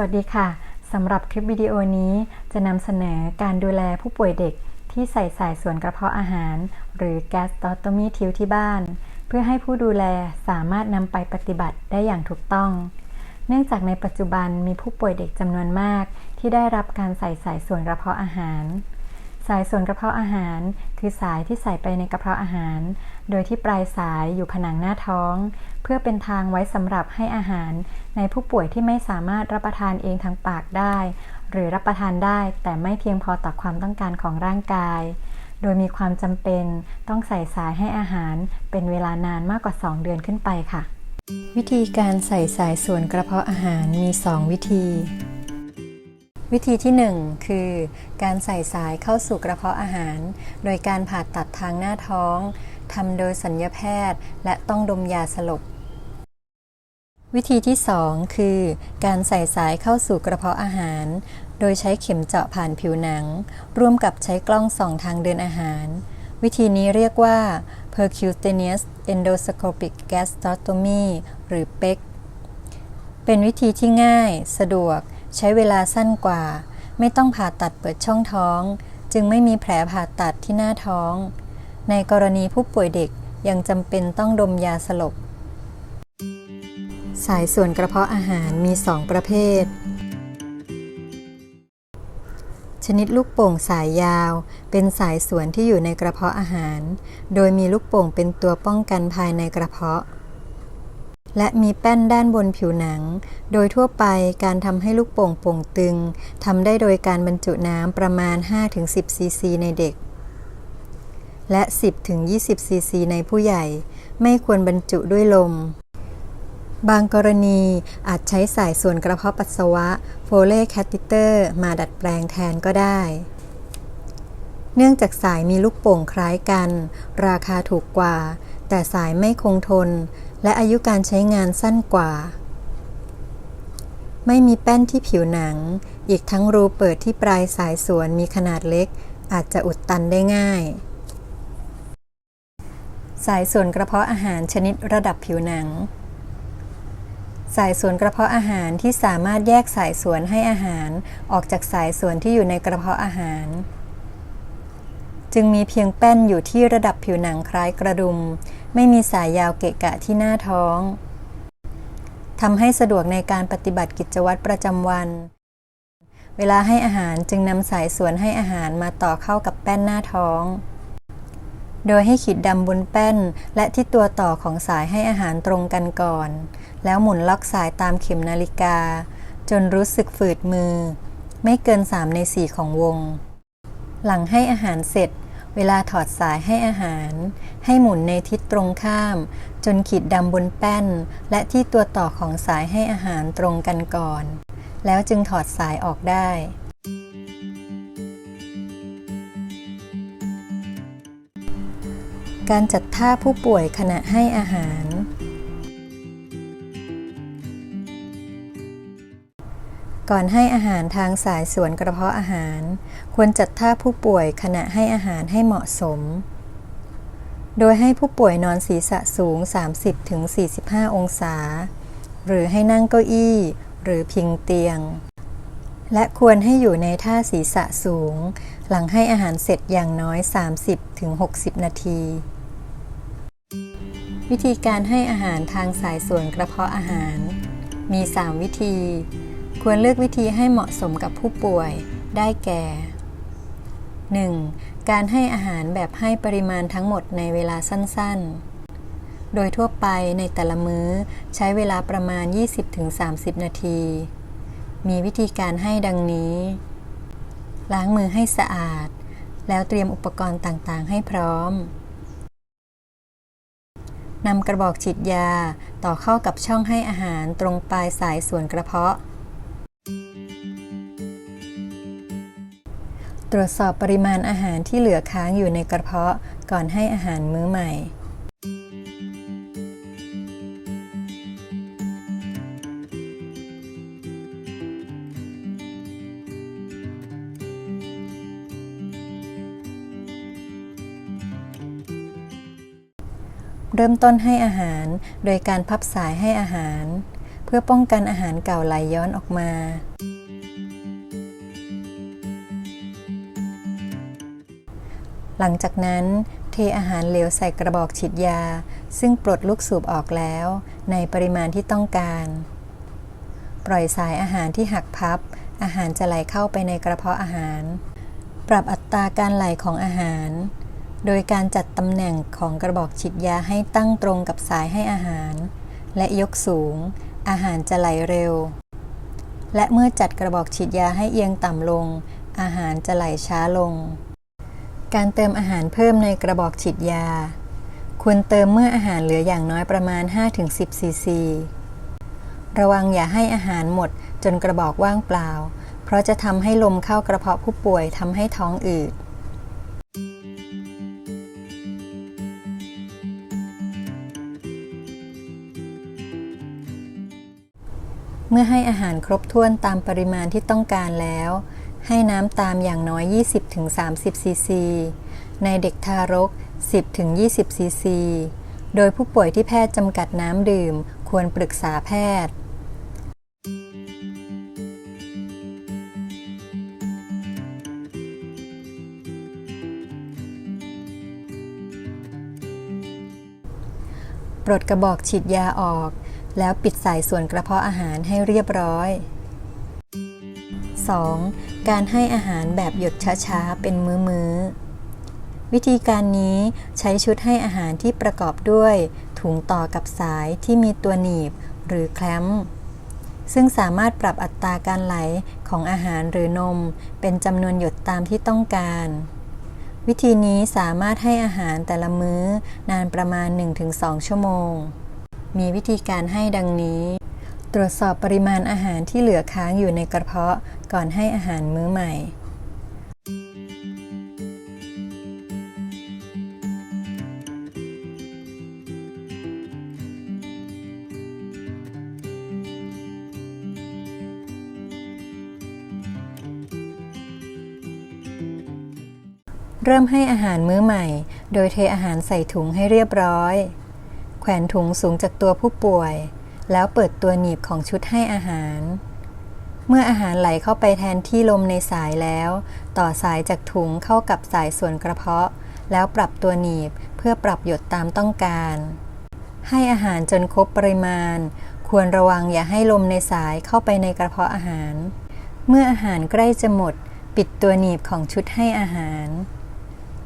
วัสดีค่ะ สำหรับคลิปวิดีโอนี้จะนำเสนอการดูแลผู้ป่วยเด็กที่ใส่สายส่วนกระเพาะอาหาร หรือ gastrostomy tube ที่บ้าน เพื่อให้ผู้ดูแลสามารถนำไปปฏิบัติได้อย่างถูกต้อง เนื่องจากในปัจจุบันมีผู้ป่วยเด็กจำนวนมาก ที่ได้รับการใส่สายส่วนกระเพาะอาหาร สายส่วนกระเพาะอาหาร คือสายที่ใส่ไปในกระเพาะอาหาร โดยที่ปลายสายอยู่ผนังหน้าท้อง เพื่อเป็นทางไว้สำหรับให้อาหาร ในผู้ป่วยที่ไม่สามารถรับประทานเองทางปากได้ หรือรับประทานได้ แต่ไม่เพียงพอต่อความต้องการของร่างกาย โดยมีความจำเป็นต้องใส่สายให้อาหาร เป็นเวลานานมากกว่า 2 เดือนขึ้นไปค่ะ วิธีการใส่สายส่วนกระเพาะอาหารมี 2 วิธี วิธีที่ 1 คือ การใส่สายเข้าสู่กระเพาะอาหาร โดยการผ่าตัดทางหน้าท้องทำโดยสัญญแพทย์ และต้องดมยาสลบ วิธีที่ 2 คือ การใส่สายเข้าสู่กระเพาะอาหาร โดยใช้เข็มเจาะผ่านผิวหนัง ร่วมกับใช้กล้องส่องทางเดินอาหาร วิธีนี้เรียกว่า percutaneous endoscopic gastrostomy หรือ PEG เป็นวิธีที่ง่าย สะดวก ใช้เวลาสั้นกว่า ไม่ต้องผ่าตัดเปิดช่องท้อง จึงไม่มีแผลผ่าตัดที่หน้าท้อง ในกรณีผู้ป่วยเด็กยังจำเป็นต้องดมยาสลบ สายส่วนกระเพาะอาหารมี2ประเภท ชนิดลูกโป่งสายยาว เป็นสายส่วนที่อยู่ในกระเพาะอาหาร โดยมีลูกโป่งเป็นตัวป้องกันภายในกระเพาะ และมีแป้นด้านบนผิวหนัง โดยทั่วไปการทำให้ลูกโป่งโป่งตึงทำได้โดยการบรรจุน้ำประมาณ 5-10 ซีซีในเด็ก และ 10-20 ซีซีในผู้ใหญ่ ไม่ควรบรรจุด้วยลม บางกรณีอาจใช้สายส่วนกระเพาะปัสสาวะโฟเลแคติเตอร์ มาดัดแปลงแทนก็ได้ เนื่องจากสายมีลูกโป่งคล้ายกัน ราคาถูกกว่า แต่สายไม่คงทน และอายุการใช้งานสั้นกว่า ไม่มีแป้นที่ผิวหนัง อีกทั้งรูเปิดที่ปลายสายสวนมีขนาดเล็ก อาจจะอุดตันได้ง่าย สายส่วนกระเพาะอาหารชนิดระดับผิวหนัง สายส่วนกระเพาะอาหารที่สามารถแยกสายส่วนให้อาหาร ออกจากสายส่วนที่อยู่ในกระเพาะอาหาร จึงมีเพียงแป้นอยู่ที่ระดับผิวหนังคล้ายกระดุม ไม่มีสายยาวเกะกะที่หน้าท้องทำให้สะดวกในการปฏิบัติกิจวัตรประจำวัน เวลาให้อาหารจึงนำสายส่วนให้อาหารมาต่อเข้ากับแป้นหน้าท้อง โดยให้ขีดดำบนแป้นและที่ตัวต่อของสายให้อาหารตรงกันก่อน แล้วหมุนล็อกสายตามเข็มนาฬิกา จนรู้สึกฝืดมือ ไม่เกิน3ใน4ของวง หลังให้อาหารเสร็จ เวลาถอดสายให้อาหาร ให้หมุนในทิศตรงข้าม จนขีดดำบนแป้น และที่ตัวต่อของสายให้อาหารตรงกันก่อน แล้วจึงถอดสายออกได้การจัดท่าผู้ป่วยขณะให้อาหาร ก่อนให้อาหารทางสายส่วนกระเพาะอาหาร ควรจัดท่าผู้ป่วยขณะให้อาหารให้เหมาะสม โดยให้ผู้ป่วยนอนศีรษะสูง 30-45 องศา หรือให้นั่งเก้าอี้ หรือพิงเตียง และควรให้อยู่ในท่าศีรษะสูง หลังให้อาหารเสร็จอย่างน้อย 30-60 นาที วิธีการให้อาหารทางสายส่วนกระเพาะอาหาร มี 3 วิธี ควรเลือกวิธีให้เหมาะสมกับผู้ป่วยได้แก่ 1. การให้อาหารแบบให้ปริมาณทั้งหมดในเวลาสั้นๆ โดยทั่วไปในแต่ละมื้อใช้เวลาประมาณ 20-30 นาที มีวิธีการให้ดังนี้ ล้างมือให้สะอาด แล้วเตรียมอุปกรณ์ต่างๆ ให้พร้อมนำกระบอกฉีดยาต่อเข้ากับช่องให้อาหารตรงปลายสายส่วนกระเพาะ ตรวจสอบปริมาณอาหารที่เหลือค้างอยู่ในกระเพาะก่อนให้อาหารมื้อใหม่ เริ่มต้นให้อาหารโดยการพับสายให้อาหาร พื่อป้องกันอาหารเก่าไหลย้อนออกมา หลังจากนั้นเทอาหารเหลวใส่กระบอกฉีดยา ซึ่งปลดลูกสูบออกแล้ว ในปริมาณที่ต้องการ ปล่อยสายอาหารที่หักพับ อาหารจะไหลเข้าไปในกระเพาะอาหาร ปรับอัตราการไหลของอาหาร โดยการจัดตำแหน่งของกระบอกฉีดยาให้ตั้งตรงกับสายให้อาหาร และยกสูง อาหารจะไหลเร็ว และเมื่อจัดกระบอกฉีดยาให้เอียงต่ำลง อาหารจะไหลช้าลง การเติมอาหารเพิ่มในกระบอกฉีดยา ควรเติมเมื่ออาหารเหลืออย่างน้อยประมาณ 5-10 ซีซี ระวังอย่าให้อาหารหมดจนกระบอกว่างเปล่า เพราะจะทำให้ลมเข้ากระเพาะผู้ป่วยทำให้ท้องอืด เมื่อให้อาหารครบถ้วนตามปริมาณที่ต้องการแล้ว ให้น้ำตามอย่างน้อย 20-30 ซีซี ในเด็กทารก 10-20 ซีซี โดยผู้ป่วยที่แพทย์จำกัดน้ำดื่มควรปรึกษาแพทย์ปลดกระบอกฉีดยาออก แล้วปิดสายส่วนกระเพาะอาหารให้เรียบร้อย 2. การให้อาหารแบบหยดช้าๆ เป็นมื้อๆ วิธีการนี้ใช้ชุดให้อาหารที่ประกอบด้วย ถุงต่อกับสายที่มีตัวหนีบหรือแคลมป์ซึ่งสามารถปรับอัตราการไหลของอาหารหรือนม เป็นจำนวนหยดตามที่ต้องการ วิธีนี้สามารถให้อาหารแต่ละมื้อนานประมาณ 1-2 ชั่วโมง มีวิธีการให้ดังนี้ ตรวจสอบปริมาณอาหารที่เหลือค้างอยู่ในกระเพาะก่อนให้อาหารมื้อใหม่ เริ่มให้อาหารมื้อใหม่ โดยเทอาหารใส่ถุงให้เรียบร้อย แขวนถุงสูงจากตัวผู้ป่วย แล้วเปิดตัวหนีบของชุดให้อาหาร เมื่ออาหารไหลเข้าไปแทนที่ลมในสายแล้ว ต่อสายจากถุงเข้ากับสายส่วนกระเพาะ แล้วปรับตัวหนีบเพื่อปรับหยดตามต้องการ ให้อาหารจนครบปริมาณ ควรระวังอย่าให้ลมในสายเข้าไปในกระเพาะอาหาร เมื่ออาหารใกล้จะหมด ปิดตัวหนีบของชุดให้อาหาร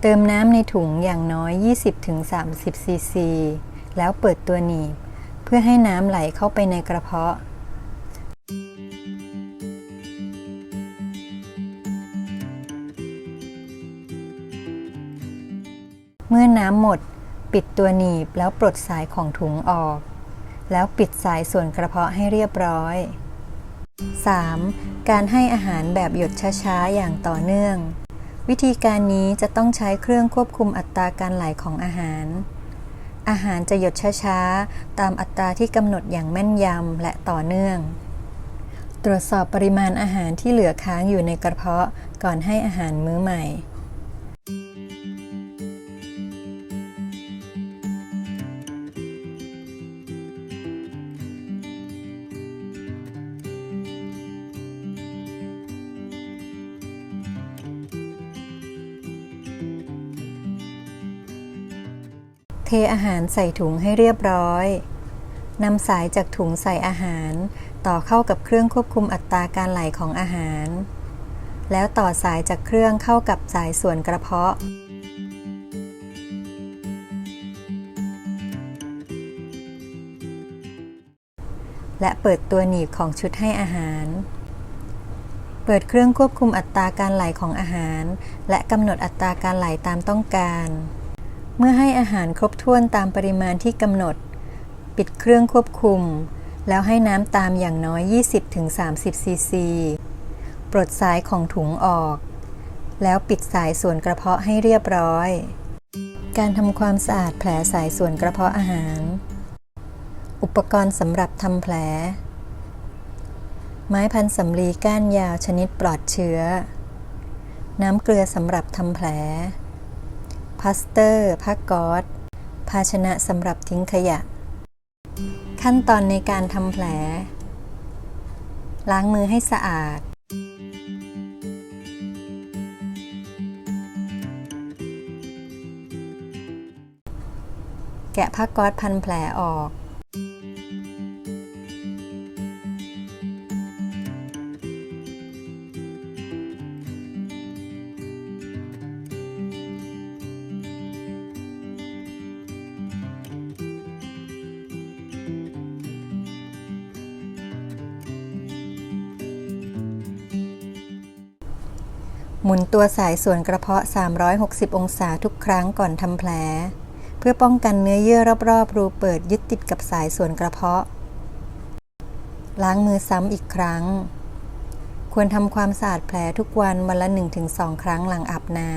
เติมน้ำในถุงอย่างน้อย 20-30ซีซี แล้วเปิดตัวหนีบ เพื่อให้น้ำไหลเข้าไปในกระเพาะ เมื่อน้ำหมด ปิดตัวหนีบแล้วปลดสายของถุงออก แล้วปิดสายส่วนกระเพาะให้เรียบร้อย 3. การให้อาหารแบบหยดช้าๆ อย่างต่อเนื่อง วิธีการนี้จะต้องใช้เครื่องควบคุมอัตราการไหลของอาหาร อาหารจะหยดช้าๆ ตามอัตราที่กำหนดอย่างแม่นยำและต่อเนื่อง ตรวจสอบปริมาณอาหารที่เหลือค้างอยู่ในกระเพาะก่อนให้อาหารมื้อใหม่ อาหารใส่ถุงให้เรียบร้อยนำสายจากถุงใส่อาหาร ต่อเข้ากับเครื่องควบคุมอัตราการไหลของอาหาร แล้วต่อสายจากเครื่องเข้ากับสายส่วนกระเพาะ และเปิดตัวหนีบของชุดให้อาหาร เปิดเครื่องควบคุมอัตราการไหลของอาหาร และกำหนดอัตราการไหลตามต้องการ เมื่อให้อาหารครบถ้วนตามปริมาณที่กำหนด ปิดเครื่องควบคุม แล้วให้น้ำตามอย่างน้อย 20-30 ซีซี ปลดสายของถุงออก แล้วปิดสายส่วนกระเพาะให้เรียบร้อย การทำความสะอาดแผลสายส่วนกระเพาะอาหาร อุปกรณ์สำหรับทำแผล ไม้พันสำลีก้านยาวชนิดปลอดเชื้อ น้ำเกลือสำหรับทำแผล พลาสเตอร์ผ้าก๊อซภาชนะสำหรับทิ้งขยะ ขั้นตอนในการทำแผล ล้างมือให้สะอาด แกะผ้าก๊อซพันแผลออก หมุนตัวสายส่วนกระเพาะ 360 องศาทุกครั้งก่อนทำแผล เพื่อป้องกันเนื้อเยื่อรอบๆ รูเปิดยึดติดกับสายส่วนกระเพาะ ล้างมือซ้ำอีกครั้ง ควรทำความสะอาดแผลทุกวันวันละ 1-2 ครั้งหลังอาบน้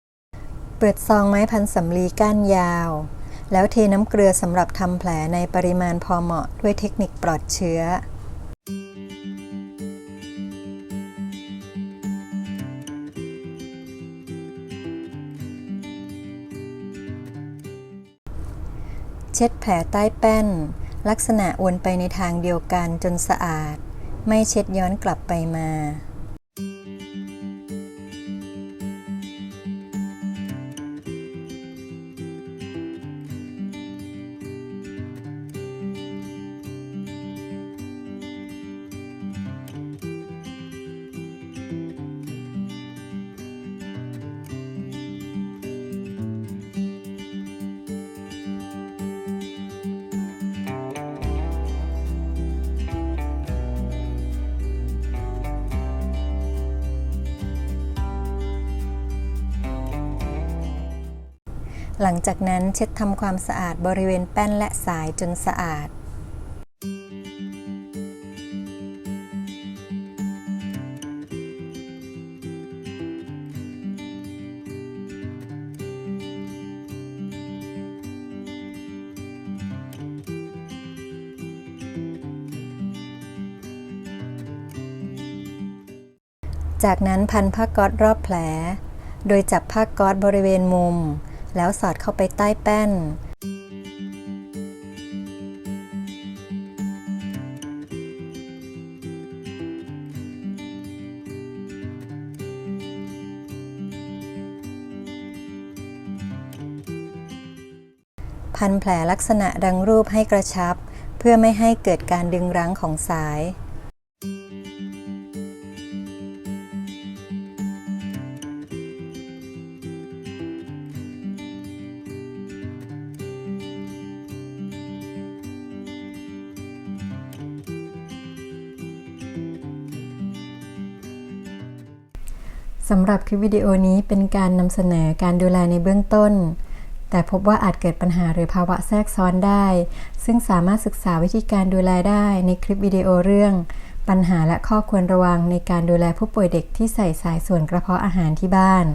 ำ เปิดซองไม้พันสำลีก้านยาว แล้วเทน้ำเกลือสำหรับทำแผลในปริมาณพอเหมาะด้วยเทคนิคปลอดเชื้อ เช็ดแผลใต้แป้น ลักษณะวนไปในทางเดียวกันจนสะอาด ไม่เช็ดย้อนกลับไปมา หลังจากนั้นเช็ดทำความสะอาดบริเวณแป้นและสายจนสะอาด จากนั้นพันผ้าก๊อซรอบแผล โดยจับผ้าก๊อซบริเวณมุม แล้วสอดเข้าไปใต้แป้น พันแผลลักษณะดังรูปให้กระชับ เพื่อไม่ให้เกิดการดึงรั้งของสาย สำหรับคลิปวิดีโอนี้เป็นการนำเสนอการดูแลในเบื้องต้น แต่พบว่าอาจเกิดปัญหาหรือภาวะแทรกซ้อนได้ ซึ่งสามารถศึกษาวิธีการดูแลได้ในคลิปวิดีโอเรื่อง ปัญหาและข้อควรระวังในการดูแลผู้ป่วยเด็กที่ใส่สายส่วนกระเพาะอาหารที่บ้าน